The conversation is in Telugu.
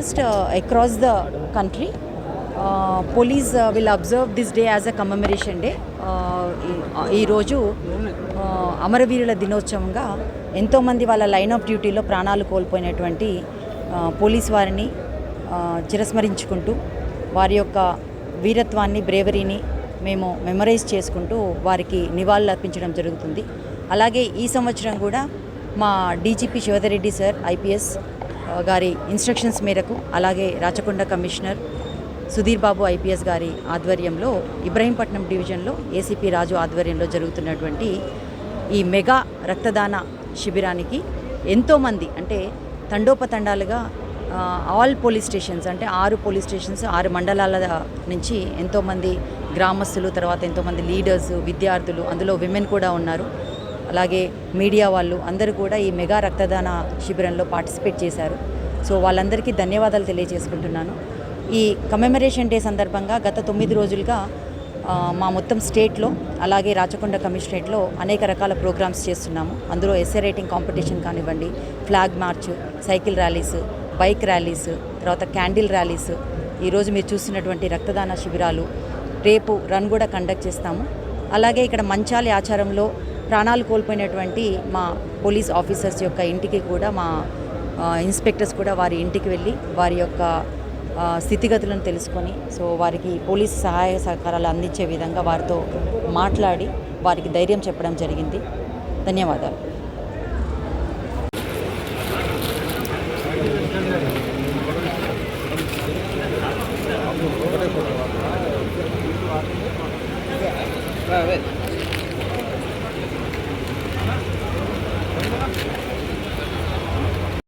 First across the country police will observe this day as a commemoration day uh, ఈరోజు uh, అమరవీరుల దినోత్సవంగా ఎంతోమంది వాళ్ళ లైన్ ఆఫ్ డ్యూటీలో ప్రాణాలు కోల్పోయినటువంటి uh, పోలీస్ వారిని చిరస్మరించుకుంటూ వారి యొక్క వీరత్వాన్ని బ్రేవరీని మేము మెమరైజ్ చేసుకుంటూ వారికి నివాళులు అర్పించడం జరుగుతుంది. అలాగే ఈ సంవత్సరం కూడా మా డీజీపీ శివధరెడ్డి సార్ ఐపీఎస్ గారి ఇన్స్ట్రక్షన్స్ మేరకు అలాగే రాచకొండ కమిషనర్ సుధీర్ బాబు ఐపీఎస్ గారి ఆధ్వర్యంలో ఇబ్రహీంపట్నం డివిజన్లో ఏసీపీ రాజు ఆధ్వర్యంలో జరుగుతున్నటువంటి ఈ మెగా రక్తదాన శిబిరానికి ఎంతోమంది అంటే తండోపతండాలుగా ఆల్ పోలీస్ స్టేషన్స్ అంటే ఆరు పోలీస్ స్టేషన్స్ ఆరు మండలాల నుంచి ఎంతోమంది గ్రామస్తులు తర్వాత ఎంతోమంది లీడర్స్ విద్యార్థులు అందులో విమెన్ కూడా ఉన్నారు. అలాగే మీడియా వాళ్ళు అందరూ కూడా ఈ మెగా రక్తదాన శిబిరంలో పార్టిసిపేట్ చేశారు. సో వాళ్ళందరికీ ధన్యవాదాలు తెలియజేసుకుంటున్నాను. ఈ కమెమరేషన్ డే సందర్భంగా గత తొమ్మిది రోజులుగా మా మొత్తం స్టేట్లో అలాగే రాచకొండ కమిషనరేట్లో అనేక రకాల ప్రోగ్రామ్స్ చేస్తున్నాము. అందులో ఎస్ఏ రైటింగ్ కాంపిటీషన్ కానివ్వండి flag march cycle rallies bike rallies తర్వాత క్యాండిల్ ర్యాలీస్ ఈరోజు మీరు చూస్తున్నటువంటి రక్తదాన శిబిరాలు రేపు రన్ కూడా కండక్ట్ చేస్తాము. అలాగే ఇక్కడ మంచాలి ఆచారంలో ప్రాణాలు కోల్పోయినటువంటి మా పోలీస్ ఆఫీసర్స్ యొక్క ఇంటికి కూడా మా ఇన్స్పెక్టర్స్ కూడా వారి ఇంటికి వెళ్ళి వారి యొక్క స్థితిగతులను తెలుసుకొని సో వారికి పోలీస్ సహాయ సహకారాలు అందించే విధంగా వారితో మాట్లాడి వారికి ధైర్యం చెప్పడం జరిగింది ధన్యవాదాలు Right, wait.